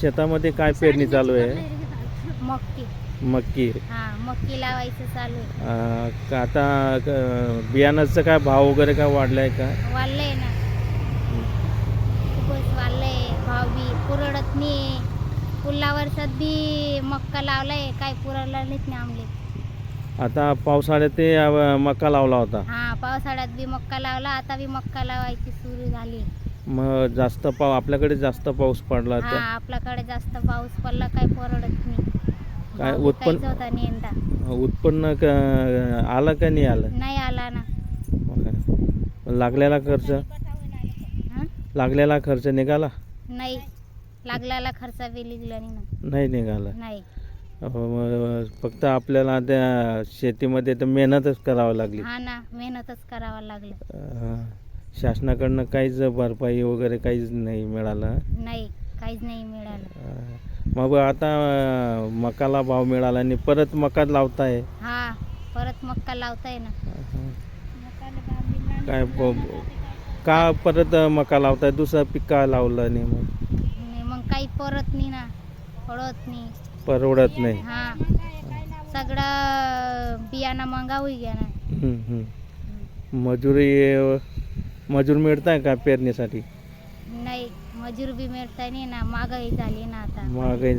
शेतामध्ये काय पेरणी चालू आहे? मक्की. मक्की. हा मक्की लावायचं चालू आहे. अं, का आता अं, बियाणाचं काय भाव वगैरे काय वाढलाय का? वाढलंय ना. खूपच वाढलंय. भाव बी पुरडत नाही. पुढल्या वर्षात बी मक्का लावलाय. काय पुरवला नाहीत ना आमले आता पावसाळ्यात ते अं, मका लावला होता. हा पावसाळ्यात बी मक्का लावला. आता बी मक्का लावायची सुरू झाली. मग जास्त पाव आपल्याकडे जास्त पाऊस पडला हा तर? आपल्याकडे जास्त पाऊस पडला काय परवडत नाही. काय उत्पन्न- विकायचा होता उत्पन्न क- आलं का नाही आलं? नाही आला ना. मग लागलेला खर्च? हा? लागलेला खर्च निघाला? नाही. लागलेला खर्च बी निघला नाही ना. नाही निघाला? नाही. मग फक्त आपल्याला त्या शेतीमध्ये तर मेहनतच करावी लागली. हा ना मेहनतच करावं लागलं. अं, शासनाकडनं काहीच भरपाई वगैरे काहीच नाही मिळालं. नाही काहीच नाही मिळालं. अं, मग आता अं, मकाला भाव मिळाला आणि परत मका लावताय. हा परत मक्का लावताय ना. काय का परत मका लावताय? दुसरं पीक का लावलं नाही मग? नाही मग काही परत नाही ना. पडत नाही. परवडत नाही. हा. सगळं बियाणं मंगावू घ्या ना. हम्म, हम्म. मजुरी मजूर मिळताय का पेरणीसाठी? नाही मजूर बी मिळताय नाही ना महागाई झाली ना आता. महागाई